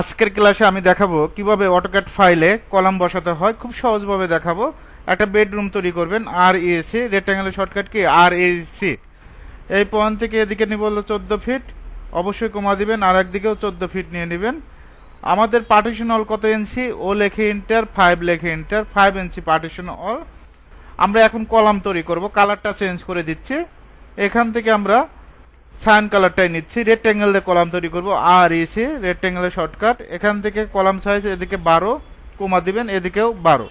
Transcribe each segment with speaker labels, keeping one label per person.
Speaker 1: আজকের ক্লাসে আমি দেখাবো কীভাবে অটোক্যাট ফাইলে কলাম বসাতে হয়। খুব সহজভাবে দেখাবো। একটা বেডরুম তৈরি করবেন আর এসি রেক্টাঙ্গেলের শর্টকাট কি? আর এসি এই পয়েন্ট থেকে এদিকে নিব হলো চোদ্দ ফিট অবশ্যই কমা দিবেন, আর একদিকেও চোদ্দ ফিট নিয়ে নেবেন। আমাদের পার্টিশন অল কত ইঞ্চি ও লেখে ইন্টার ফাইভ লেখে enter five inch partition all আমরা এখন কলাম তৈরি করব কালারটা চেঞ্জ করে দিচ্ছি। এখান থেকে আমরা সায়ান কালারটাই নিচ্ছি। রেক্ট্যাঙ্গেল দিয়ে কলাম তৈরি করব। আর এসে রেক্ট্যাঙ্গেলের শর্টকাট এখান থেকে কলাম সাইজ এদিকে বারো কমা দিবেন, এদিকেও বারো।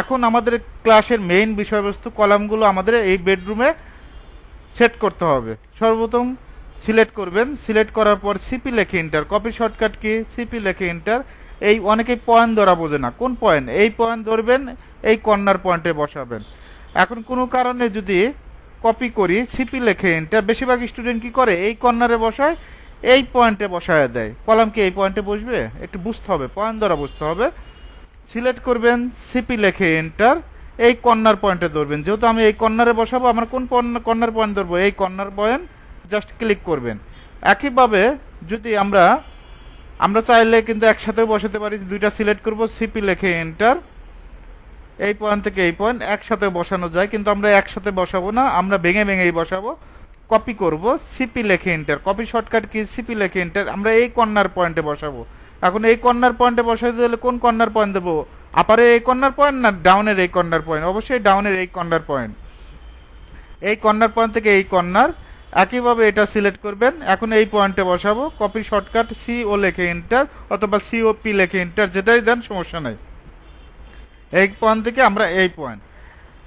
Speaker 1: এখন আমাদের ক্লাসের মেইন বিষয়বস্তু, কলামগুলো আমাদের এই বেডরুমে সেট করতে হবে। সর্বপ্রথম সিলেক্ট করবেন। সিলেক্ট করার পর সিপি লেখে ইন্টার কপি শর্টকাট কি? সিপি লেখে ইন্টার এই অনেকেই পয়েন্ট ধরা বোঝে না। কোন পয়েন্ট এই পয়েন্ট ধরবেন, এই কর্নার পয়েন্টে বসাবেন। এখন কোনো কারণে যদি কপি করি সিপি লেখে এন্টার বেশিরভাগ স্টুডেন্ট কি করে? এই কর্নারে বসায়, এই পয়েন্টে বসায় দেয়। কলাম কি এই পয়েন্টে বসবে? একটু বুঝতে হবে পয়েন্ট দ্বারা বুঝতে হবে। সিলেক্ট করবেন সিপি লেখে এন্টার এই কর্নার পয়েন্টে ধরবেন। যেহেতু আমি এই কর্নারে বসাবো, আমার কোন কর্নার পয়েন্ট ধরবো? এই কর্নার পয়েন্ট জাস্ট ক্লিক করবেন। একইভাবে যদি আমরা আমরা চাইলে কিন্তু একসাথে বসাতে পারি, দুইটা সিলেক্ট করব সিপি লেখে এন্টার এই পয়েন্ট থেকে এই পয়েন্ট একসাথে বসানো যায়, কিন্তু আমরা একসাথে বসাবো না, আমরা ভেঙে ভেঙেই বসাবো। কপি করব সিপি লেখে enter copy shortcut key CP লেখে এন্টার আমরা এই কর্নার পয়েন্টে বসাবো। এখন এই কর্নার পয়েন্টে বসাইতে হলে কোন কর্নার পয়েন্ট দেবো? আপারে এই কর্নার পয়েন্ট না ডাউনের এই কর্নার পয়েন্ট অবশ্যই ডাউনের এই কর্নার পয়েন্ট এই কর্নার পয়েন্ট থেকে এই কর্নার একইভাবে এটা সিলেক্ট করবেন, এখন এই পয়েন্টে বসাবো কপি শর্টকাট সি ও লেখে এন্টার অথবা সি ও পি লেখে এন্টার যেটাই দেন সমস্যা নাই। এই পয়েন্ট থেকে আমরা এই পয়েন্ট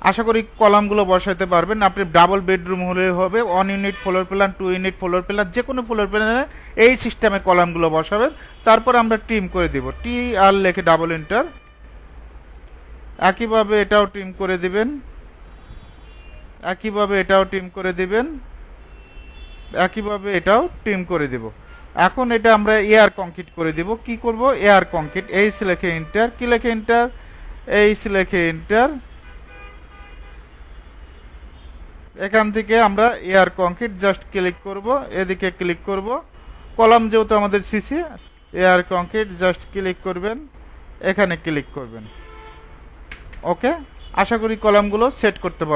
Speaker 1: আশা করি কলামগুলো বসাইতে পারবেন। আপনি ডাবল বেডরুম হলে হবে one unit floor plan two unit floor plan যে কোনো ফ্লোর প্ল্যানে এই সিস্টেমে কলামগুলো বসাবেন। তারপর আমরা টিম করে দিব। টি আর লেখে ডাবল এন্টার একইভাবে এটাও টিম করে দিবেন। একইভাবে এটাও টিম করে দিবেন। একইভাবে এটাও টিম করে দিব। এখন এটা আমরা এয়ার কংক্রিট করে দিব। কি করব? এয়ার কংক্রিট এই লেখে ইন্টার কি লেখে ইন্টার এই লেখে ইন্টার এখান থেকে আমরা এয়ার কংক্রিট জাস্ট ক্লিক করব, এদিকে ক্লিক করব। কলাম যেহেতু আমাদের CC air concrete just click করবেন, এখানে ক্লিক করবেন। ওকে আশা করি কলামগুলো সেট করতে পারবেন।